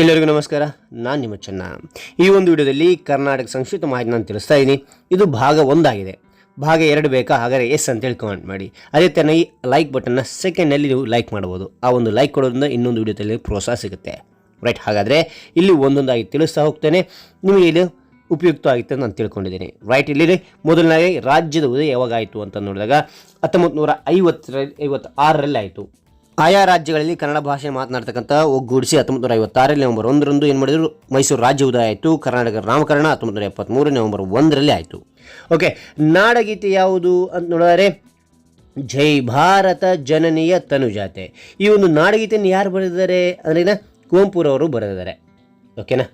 ಎಲ್ಲರಿಗೂ ನಮಸ್ಕಾರ. ನಾನು ನಿಮ್ಮ ಚೆನ್ನ. ಈ ಒಂದು ವಿಡಿಯೋದಲ್ಲಿ ಕರ್ನಾಟಕ ಸಂಕ್ಷಿಪ್ತ ಮಾಹಿತಿ ನಾನು ತಿಳಿಸ್ತಾ ಇದ್ದೀನಿ ಇದು ಭಾಗ ಒಂದಾಗಿದೆ. ಭಾಗ ಎರಡು ಬೇಕಾ? ಹಾಗಾದರೆ ಎಸ್ ಅಂತೇಳಿ ಕಮೆಂಟ್ ಮಾಡಿ. ಅದೇ ಥರ ಈ ಲೈಕ್ ಬಟನ್ನ ಸೆಕೆಂಡಲ್ಲಿ ನೀವು ಲೈಕ್ ಮಾಡ್ಬೋದು ಆ ಒಂದು ಲೈಕ್ ಕೊಡೋದ್ರಿಂದ ಇನ್ನೊಂದು ವಿಡಿಯೋದಲ್ಲಿ ಪ್ರೋತ್ಸಾಹ ಸಿಗುತ್ತೆ. ರೈಟ್ ಹಾಗಾದರೆ ಇಲ್ಲಿ ಒಂದೊಂದಾಗಿ ತಿಳಿಸ್ತಾ ಹೋಗ್ತೇನೆ. ನಿಮಗೆ ಇದು ಉಪಯುಕ್ತ ಆಗಿತ್ತು ಅಂತ ನಾನು ತಿಳ್ಕೊಂಡಿದ್ದೀನಿ. ರೈಟ್ ಇಲ್ಲಿ ಮೊದಲನೇ ರಾಜ್ಯದ ಉದಯ ಯಾವಾಗ ಆಯಿತು ಅಂತ ನೋಡಿದಾಗ ಹತ್ತೊಂಬತ್ತು ನೂರ ಐವತ್ತರ ಐವತ್ತು ಆರರಲ್ಲಿ ಆಯಿತು. ಆಯಾ ರಾಜ್ಯಗಳಲ್ಲಿ ಕನ್ನಡ ಭಾಷೆ ಮಾತನಾಡ್ತಕ್ಕಂಥ ಒಗ್ಗೂಡಿಸಿ ಹತ್ತೊಂಬತ್ತು ನೂರ ಐವತ್ತಾರರಲ್ಲಿ ನವೆಂಬರ್ ಒಂದರಂದು ಏನು ಮಾಡಿದ್ರು? ಮೈಸೂರು ರಾಜ್ಯ ಉದಯ ಆಯಿತು ಕರ್ನಾಟಕ ನಾಮಕರಣ ಹತ್ತೊಂಬತ್ತು ನೂರ ಎಪ್ಪತ್ತ್ಮೂರು ನವೆಂಬರ್ ಒಂದರಲ್ಲಿ ಆಯಿತು. ಓಕೆ, ನಾಡಗೀತೆ ಯಾವುದು ಅಂತ ನೋಡಿದರೆ, ಜೈ ಭಾರತ ಜನನಿಯ ತನುಜಾತೆ. ಈ ಒಂದು ನಾಡಗೀತೆಯನ್ನು ಯಾರು ಬರೆದಿದ್ದಾರೆ ಅಂದ್ರೆ ಕುವೆಂಪುರವರು ಬರೆದಿದ್ದಾರೆ. ಓಕೆನಾ?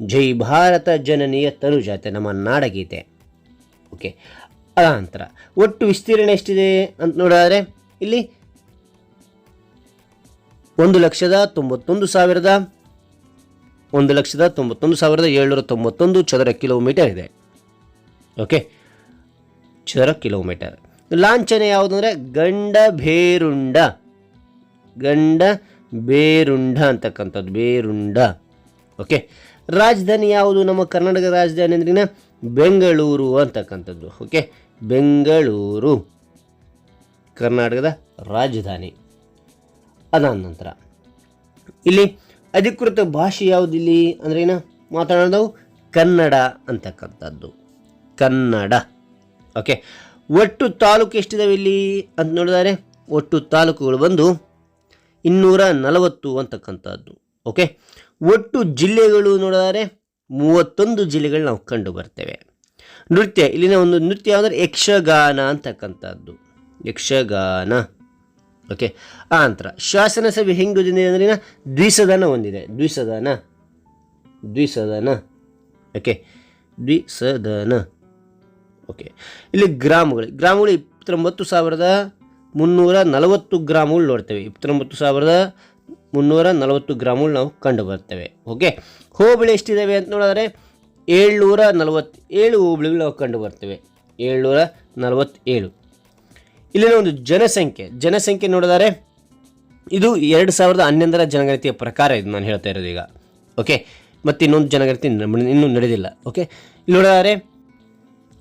ಜೈ ಭಾರತ ಜನನಿಯ ತನುಜಾತೆ, ನಮ್ಮ ನಾಡಗೀತೆ. ಓಕೆ, ಅನಂತರ, ಒಟ್ಟು ವಿಸ್ತೀರ್ಣ ಎಷ್ಟಿದೆ ಅಂತ ನೋಡಿದರೆ, ಇಲ್ಲಿ ಒಂದು ಲಕ್ಷದ ತೊಂಬತ್ತೊಂದು ಸಾವಿರದ, ಒಂದು ಲಕ್ಷದ ತೊಂಬತ್ತೊಂದು ಸಾವಿರದ ಏಳ್ನೂರ ತೊಂಬತ್ತೊಂದು ಚದರ ಕಿಲೋಮೀಟರ್ ಇದೆ. ಓಕೆ ಚದರ ಕಿಲೋಮೀಟರ್. ಲಾಂಛನ ಯಾವುದು ಅಂದರೆ ಗಂಡ ಬೇರುಂಡ. ಗಂಡ ಬೇರುಂಡ ಅಂತಕ್ಕಂಥದ್ದು, ಬೇರುಂಡ. ಓಕೆ ರಾಜಧಾನಿ ಯಾವುದು? ನಮ್ಮ ಕರ್ನಾಟಕ ರಾಜಧಾನಿ ಅಂದ್ರಿನ ಬೆಂಗಳೂರು ಅಂತಕ್ಕಂಥದ್ದು. ಓಕೆ ಬೆಂಗಳೂರು. ಕರ್ನಾಟಕದ ರಾಜಧಾನಿ. ಅದಾದ ನಂತರ. ಇಲ್ಲಿ ಅಧಿಕೃತ ಭಾಷೆ ಯಾವುದಿಲ್ಲಿ ಅಂದ್ರೆ ಏನು? ಮಾತನಾಡೋದು ಕನ್ನಡ ಅಂತಕ್ಕಂಥದ್ದು. ಕನ್ನಡ. ಓಕೆ ಒಟ್ಟು ತಾಲೂಕು ಎಷ್ಟಿದಾವೆ ಇಲ್ಲಿ ಅಂತ ನೋಡಿದರೆ ಒಟ್ಟು ತಾಲೂಕುಗಳು ಬಂದು ಇನ್ನೂರ ನಲವತ್ತು ಅಂತಕ್ಕಂಥದ್ದು. ಓಕೆ ಒಟ್ಟು ಜಿಲ್ಲೆಗಳು ನೋಡಿದರೆ ಮೂವತ್ತೊಂದು ಜಿಲ್ಲೆಗಳು ನಾವು ಕಂಡು ಬರ್ತೇವೆ. ನೃತ್ಯ, ಇಲ್ಲಿನ ಒಂದು ನೃತ್ಯ ಅಂದರೆ ಯಕ್ಷಗಾನ ಅಂತಕ್ಕಂಥದ್ದು. ಯಕ್ಷಗಾನ. ಓಕೆ ಆ ನಂತರ ಶಾಸನ ಸಭೆ ಹೆಂಗೆ ಹೊಂದಿದೆ ಅಂದ್ರೆ ದ್ವಿಸದನ ಹೊಂದಿದೆ. ದ್ವಿಸದನ. ದ್ವಿಸದನ. ಓಕೆ ದ್ವಿಸದನ. ಓಕೆ ಇಲ್ಲಿ ಗ್ರಾಮಗಳು. ಗ್ರಾಮಗಳು ಇಪ್ಪತ್ತೊಂಬತ್ತು ಸಾವಿರದ ಮುನ್ನೂರ ನಲವತ್ತು ಗ್ರಾಮಗಳು ನೋಡ್ತೇವೆ. ಇಪ್ಪತ್ತೊಂಬತ್ತು ಸಾವಿರದ ಮುನ್ನೂರ ನಲವತ್ತು ಗ್ರಾಮಗಳು ನಾವು ಕಂಡು ಬರ್ತೇವೆ ಓಕೆ ಹೋಬಳಿ ಎಷ್ಟಿದ್ದಾವೆ ಅಂತ ನೋಡಿದ್ರೆ ಏಳ್ನೂರ ನಲವತ್ತೇಳು ಹೋಬಳಿಗಳು ನಾವು ಕಂಡು ಬರ್ತೇವೆ ಏಳ್ನೂರ ನಲವತ್ತೇಳು ಇಲ್ಲಿನ ಒಂದು ಜನಸಂಖ್ಯೆ. ಜನಸಂಖ್ಯೆ ನೋಡಿದರೆ ಇದು ಎರಡು ಸಾವಿರದ ಹನ್ನೊಂದರ ಜನಗಣತಿಯ ಪ್ರಕಾರ ಇದು ನಾನು ಹೇಳ್ತಾ ಇರೋದು ಈಗ. ಓಕೆ ಮತ್ತು ಇನ್ನೊಂದು ಜನಗಣತಿ ಇನ್ನೂ ನಡೆದಿಲ್ಲ. ಓಕೆ ಇಲ್ಲಿ ನೋಡಿದರೆ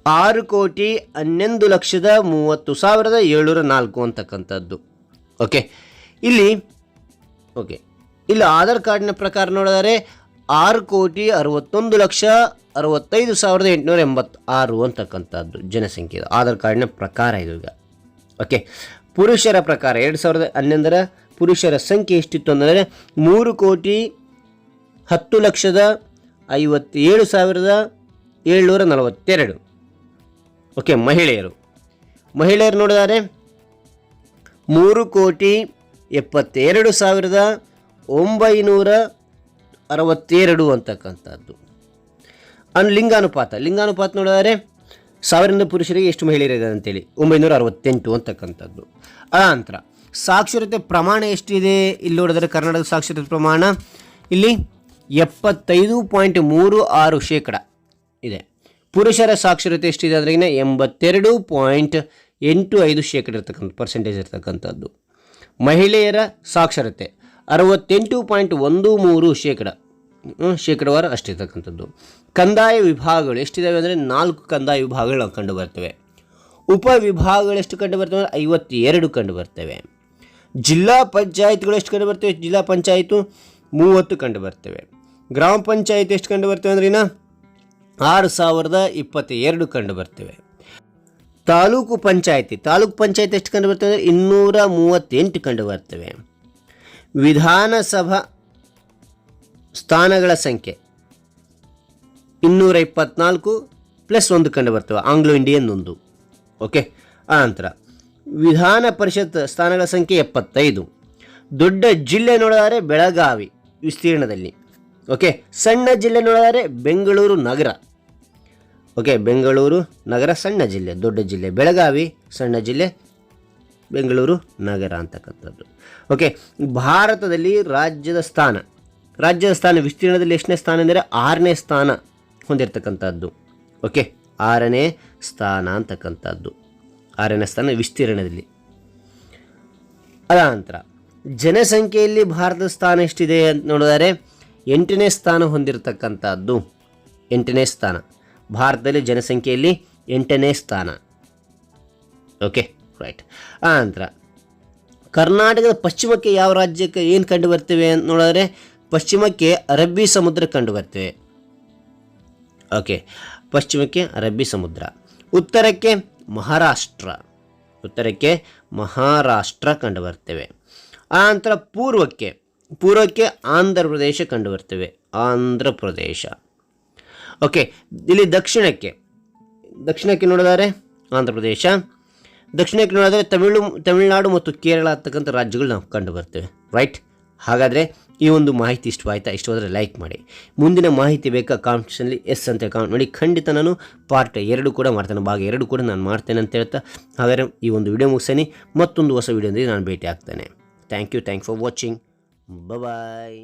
ಆರು ಕೋಟಿ ಹನ್ನೊಂದು ಲಕ್ಷದ ಮೂವತ್ತು ಸಾವಿರದ ಏಳ್ನೂರ ನಾಲ್ಕು ಅಂತಕ್ಕಂಥದ್ದು. ಓಕೆ ಇಲ್ಲಿ ಓಕೆ ಇಲ್ಲಿ ಆಧಾರ್ ಕಾರ್ಡ್ನ ಪ್ರಕಾರ ನೋಡಿದರೆ ಆರು ಕೋಟಿ ಅರವತ್ತೊಂದು ಲಕ್ಷ ಅರವತ್ತೈದು ಸಾವಿರದ ಎಂಟುನೂರ ಎಂಬತ್ತಾರು ಅಂತಕ್ಕಂಥದ್ದು ಜನಸಂಖ್ಯೆ. ಆಧಾರ್ ಕಾರ್ಡಿನ ಪ್ರಕಾರ ಇದು ಈಗ. ಓಕೆ. ಪುರುಷರ ಪ್ರಕಾರ ಎರಡು ಸಾವಿರದ ಹನ್ನೊಂದರ ಪುರುಷರ ಸಂಖ್ಯೆ ಎಷ್ಟಿತ್ತು ಅಂದರೆ ಮೂರು ಕೋಟಿ ಹತ್ತು ಲಕ್ಷದ ಐವತ್ತೇಳು ಸಾವಿರದ ಏಳ್ನೂರ ನಲವತ್ತೆರಡು. ಓಕೆ, ಮಹಿಳೆಯರು. ಮಹಿಳೆಯರು ನೋಡಿದರೆ, ಮೂರು ಕೋಟಿ ಎಪ್ಪತ್ತೆರಡು ಸಾವಿರದ ಒಂಬೈನೂರ ಅರವತ್ತೆರಡು ಅಂತಕ್ಕಂಥದ್ದು. ಅನ್ ಲಿಂಗಾನುಪಾತ ಲಿಂಗಾನುಪಾತ ನೋಡಿದರೆ ಸಾವಿರದಿಂದ ಪುರುಷರಿಗೆ ಎಷ್ಟು ಮಹಿಳೆಯರಿದೆ ಅಂತೇಳಿ? ಒಂಬೈನೂರ ಅರವತ್ತೆಂಟು ಅಂತಕ್ಕಂಥದ್ದು. ಅನಂತರ ನಂತರ ಸಾಕ್ಷರತೆ ಪ್ರಮಾಣ ಎಷ್ಟಿದೆ? ಇಲ್ಲಿ ನೋಡಿದ್ರೆ ಕರ್ನಾಟಕದ ಸಾಕ್ಷರತೆ ಪ್ರಮಾಣ ಇಲ್ಲಿ ಎಪ್ಪತ್ತೈದು ಪಾಯಿಂಟ್ ಮೂರು ಆರು ಶೇಕಡ ಇದೆ. ಪುರುಷರ ಸಾಕ್ಷರತೆ ಎಷ್ಟಿದೆ ಅಂದ್ರೆ ಎಂಬತ್ತೆರಡು ಪಾಯಿಂಟ್ ಎಂಟು ಐದು ಶೇಕಡ ಇರ್ತಕ್ಕಂಥ ಪರ್ಸೆಂಟೇಜ್ ಇರ್ತಕ್ಕಂಥದ್ದು. ಮಹಿಳೆಯರ ಸಾಕ್ಷರತೆ ಅರವತ್ತೆಂಟು ಪಾಯಿಂಟ್ ಒಂದು ಮೂರು ಶೇಕಡ. ಶೇಕಡವಾರ ಅಷ್ಟಿರ್ತಕ್ಕಂಥದ್ದು ಕಂದಾಯ ವಿಭಾಗಗಳು ಎಷ್ಟಿದ್ದಾವೆ ಅಂದರೆ ನಾಲ್ಕು ಕಂದಾಯ ವಿಭಾಗಗಳು ನಾವು ಕಂಡು ಬರ್ತವೆ. ಉಪ ವಿಭಾಗಗಳು ಎಷ್ಟು ಕಂಡು ಬರ್ತವೆ ಅಂದರೆ ಐವತ್ತೆರಡು ಕಂಡು ಬರ್ತವೆ. ಜಿಲ್ಲಾ ಪಂಚಾಯತ್ಗಳು ಎಷ್ಟು ಕಂಡು ಬರ್ತವೆ? ಜಿಲ್ಲಾ ಪಂಚಾಯತು ಮೂವತ್ತು ಕಂಡು ಬರ್ತವೆ. ಗ್ರಾಮ ಪಂಚಾಯತ್ ಎಷ್ಟು ಕಂಡು ಬರ್ತವೆ ಅಂದ್ರೆ ಇನ್ನು ಆರು ಸಾವಿರದ ಇಪ್ಪತ್ತೆರಡು ಕಂಡು ಬರ್ತವೆ. ತಾಲೂಕು ಪಂಚಾಯತಿ, ತಾಲೂಕು ಪಂಚಾಯತ್ ಎಷ್ಟು ಕಂಡು ಬರ್ತವೆ ಅಂದರೆ ಇನ್ನೂರ ಮೂವತ್ತೆಂಟು ಕಂಡು ಬರ್ತವೆ. ವಿಧಾನಸಭಾ ಸ್ಥಾನಗಳ ಸಂಖ್ಯೆ. ಇನ್ನೂರ ಇಪ್ಪತ್ನಾಲ್ಕು ಪ್ಲಸ್ ಒಂದು ಕಂಡು ಬರ್ತವೆ. ಆಂಗ್ಲೋ ಇಂಡಿಯನ್ ಒಂದು. ಓಕೆ? ನಂತರ, ವಿಧಾನ ಪರಿಷತ್ ಸ್ಥಾನಗಳ ಸಂಖ್ಯೆ ಎಪ್ಪತ್ತೈದು. ದೊಡ್ಡ ಜಿಲ್ಲೆ ನೋಡಿದರೆ ಬೆಳಗಾವಿ ವಿಸ್ತೀರ್ಣದಲ್ಲಿ. ಓಕೆ? ಸಣ್ಣ ಜಿಲ್ಲೆ ನೋಡಿದರೆ ಬೆಂಗಳೂರು ನಗರ. ಓಕೆ? ಬೆಂಗಳೂರು ನಗರ ಸಣ್ಣ ಜಿಲ್ಲೆ, ದೊಡ್ಡ ಜಿಲ್ಲೆ. ಬೆಳಗಾವಿ ಸಣ್ಣ ಜಿಲ್ಲೆ, ಬೆಂಗಳೂರು ನಗರ ಅಂತಕ್ಕಂಥದ್ದು. ಓಕೆ? ಭಾರತದಲ್ಲಿ ರಾಜ್ಯದ ಸ್ಥಾನ. ರಾಜ್ಯದ ಸ್ಥಾನ ವಿಸ್ತೀರ್ಣದಲ್ಲಿ ಎಷ್ಟನೇ ಸ್ಥಾನ ಅಂದರೆ ಆರನೇ ಸ್ಥಾನ ಹೊಂದಿರತಕ್ಕಂಥದ್ದು. ಓಕೆ ಆರನೇ ಸ್ಥಾನ ಅಂತಕ್ಕಂಥದ್ದು. ಆರನೇ ಸ್ಥಾನ ವಿಸ್ತೀರ್ಣದಲ್ಲಿ. ಅದ ನಂತರ ಜನಸಂಖ್ಯೆಯಲ್ಲಿ ಭಾರತದ ಸ್ಥಾನ ಎಷ್ಟಿದೆ ಅಂತ ನೋಡಿದರೆ ಎಂಟನೇ ಸ್ಥಾನ ಹೊಂದಿರತಕ್ಕಂಥದ್ದು. ಎಂಟನೇ ಸ್ಥಾನ. ಭಾರತದಲ್ಲಿ ಜನಸಂಖ್ಯೆಯಲ್ಲಿ ಎಂಟನೇ ಸ್ಥಾನ. ಓಕೆ ರೈಟ್ ಆ ನಂತರ ಕರ್ನಾಟಕದ ಪಶ್ಚಿಮಕ್ಕೆ ಯಾವ ರಾಜ್ಯಕ್ಕೆ ಏನು ಕಂಡು ಬರ್ತೇವೆ ಅಂತ ನೋಡಿದ್ರೆ ಪಶ್ಚಿಮಕ್ಕೆ ಅರಬ್ಬಿ ಸಮುದ್ರ ಕಂಡು ಬರ್ತೇವೆ ಓಕೆ ಪಶ್ಚಿಮಕ್ಕೆ ಅರಬ್ಬಿ ಸಮುದ್ರ. ಉತ್ತರಕ್ಕೆ ಮಹಾರಾಷ್ಟ್ರ. ಉತ್ತರಕ್ಕೆ ಮಹಾರಾಷ್ಟ್ರ ಕಂಡು ಬರ್ತೇವೆ ಆ ನಂತರ ಪೂರ್ವಕ್ಕೆ ಪೂರ್ವಕ್ಕೆ ಆಂಧ್ರ ಪ್ರದೇಶ ಕಂಡು ಬರ್ತೇವೆ ಆಂಧ್ರ ಪ್ರದೇಶ. ಓಕೆ ಇಲ್ಲಿ ದಕ್ಷಿಣಕ್ಕೆ ದಕ್ಷಿಣಕ್ಕೆ ನೋಡಿದರೆ ಆಂಧ್ರ ಪ್ರದೇಶ. ದಕ್ಷಿಣಕ್ಕೆ ನೋಡಿದರೆ ತಮಿಳು, ತಮಿಳುನಾಡು ಮತ್ತು ಕೇರಳ ಅಂತಕ್ಕಂಥ ರಾಜ್ಯಗಳು ನಾವು ಕಂಡು ಬರ್ತೇವೆ ರೈಟ್ ಹಾಗಾದರೆ ಈ ಒಂದು ಮಾಹಿತಿ ಇಷ್ಟವಾಯ್ತಾ? ಇಷ್ಟವಾದರೆ ಲೈಕ್ ಮಾಡಿ. ಮುಂದಿನ ಮಾಹಿತಿ ಬೇಕಾ ಕಾಮೆಂಟ್ಸಲ್ಲಿ ಎಸ್ ಅಂತ ಕಾಮೆಂಟ್ ಮಾಡಿ. ಖಂಡಿತ ನಾನು ಪಾರ್ಟ್ ಎರಡು ಕೂಡ ಮಾಡ್ತೇನೆ. ಭಾಗ ಎರಡು ಕೂಡ ನಾನು ಮಾಡ್ತೇನೆ ಅಂತ ಹೇಳ್ತಾ. ಹಾಗಾದರೆ ಈ ಒಂದು ವಿಡಿಯೋ ಮುಗಿಸೇನೆ ಮತ್ತೊಂದು ಹೊಸ ವಿಡಿಯೋದಲ್ಲಿ ನಾನು ಭೇಟಿ ಆಗ್ತೇನೆ thank you thank for watching bye